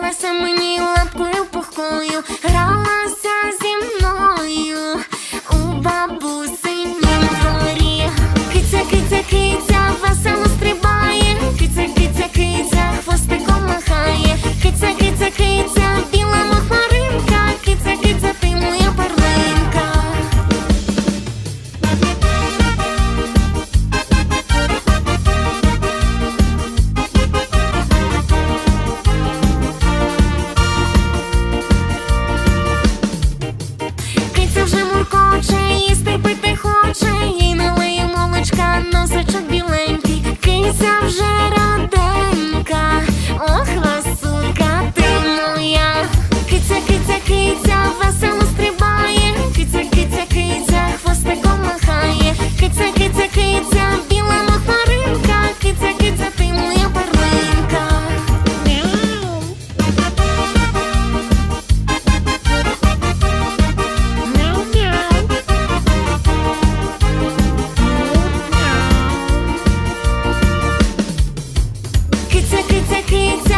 Веселася мені лапкою пухкою. Грала critter, critter, critter.